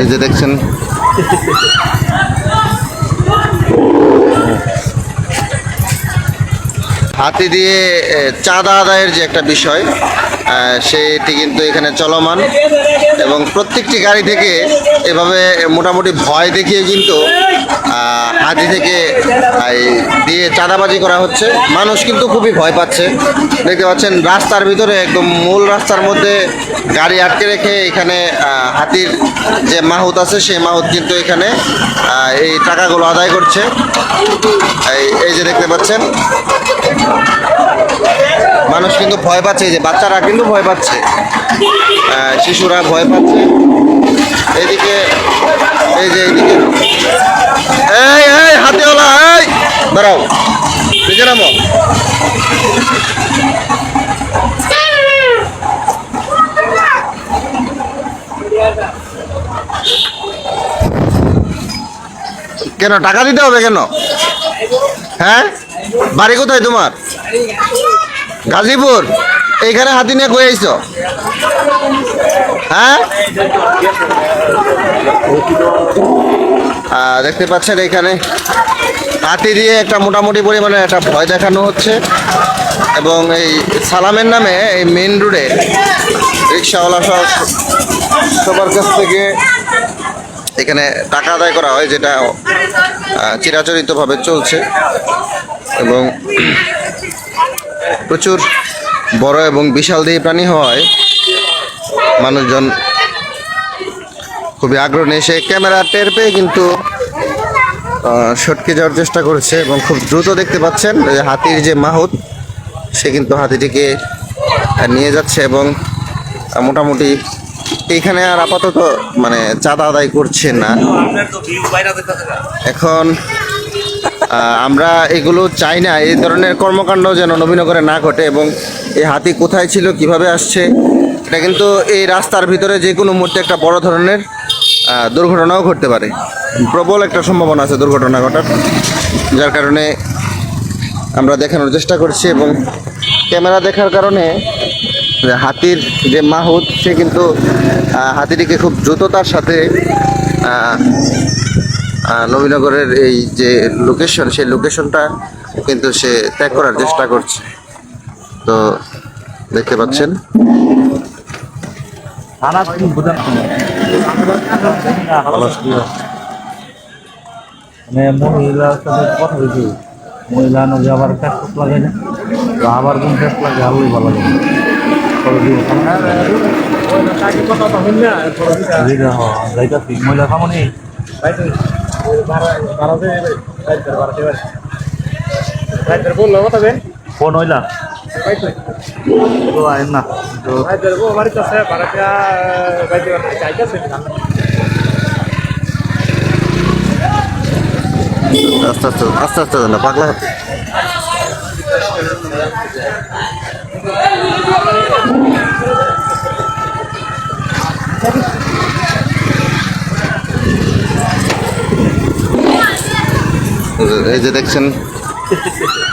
এই যে দেখছেন। হাতি দিয়ে চাঁদা আদায়ের যে একটা বিষয় সেটি কিন্তু এখানে চলমান। এবং প্রত্যেকটি গাড়ি থেকে এভাবে মোটামুটি ভয় দেখিয়ে কিন্তু হাতি থেকে এই দিয়ে চাঁদাবাজি করা হচ্ছে। মানুষ কিন্তু খুবই ভয় পাচ্ছে। দেখতে পাচ্ছেন, রাস্তার ভিতরে একদম মূল রাস্তার মধ্যে গাড়ি আটকে রেখে এখানে হাতির যে মাহুত আছে, সেই মাহুত কিন্তু এখানে এই টাকাগুলো আদায় করছে। এই এই যে দেখতে পাচ্ছেন, মানুষ কিন্তু ভয় পাচ্ছে, এই যে বাচ্চারা কিন্তু ভয় পাচ্ছে। শিশুরা ভয় পাচ্ছে। এইদিকে এই যে এইদিকে দাঁড়াও। নিচে নামো। কেন, টাকা দিতে হবে কেন? হ্যাঁ? বাড়ি কোথায় তোমার? গাজীপুর। এইখানে হাতি নিয়ে কই আইছো? হ্যাঁ? দেখতে পাচ্ছেন এখানে হাতি দিয়ে একটা মোটামুটি পরিমাণে একটা ভয় দেখানো হচ্ছে। এবং এই সালামের নামে এই মেন রোডে রিক্সাওয়ালা সব সবার কাছ থেকে এখানে টাকা আদায় করা হয়, যেটা চিরাচরিতভাবে চলছে। এবং প্রচুর বড় এবং বিশাল দেহী প্রাণী হওয়ায় মানুষজন খুবই আগ্রহ নিয়ে সে ক্যামেরা টের পেয়ে কিন্তু সটকে যাওয়ার চেষ্টা করেছে এবং খুব দ্রুত দেখতে পাচ্ছেন হাতির যে মাহুত, সে কিন্তু হাতিটিকে নিয়ে যাচ্ছে এবং মোটামুটি এইখানে আর আপাতত মানে চাঁদা আদায় করছে না। এখন আমরা এগুলো চাই না। এই ধরনের কর্মকাণ্ড যেন নবীনগরে না ঘটে এবং এই হাতি কোথায় ছিল, কীভাবে আসছে, এটা কিন্তু এই রাস্তার ভিতরে যে কোনো মুহূর্তে একটা বড় ধরনের দুর্ঘটনাও ঘটতে পারে। প্রবল একটা সম্ভাবনা আছে দুর্ঘটনা ঘটার, যার কারণে আমরা দেখানোর চেষ্টা করছি এবং ক্যামেরা দেখার কারণে হাতির যে মাহুত, সে কিন্তু হাতিটিকে খুব দ্রুততার সাথে নবীনগরের এই যে লোকেশন সেই লোকেশনটা কিন্তু সে ত্যাগ করার চেষ্টা করছে। তো দেখতে পাচ্ছেন। মানে মহিলার সাথে কথা বলছি মহিলা নদী আবার ফেসবুক লাগে না তো আবার কোন ফেস লাগে আলোই ভালো লাগে মহিলা বেন ফোন হইলা। না। আস্তে আস্তে আস্তে পাগলা এই যে দেখছেন Ha ha ha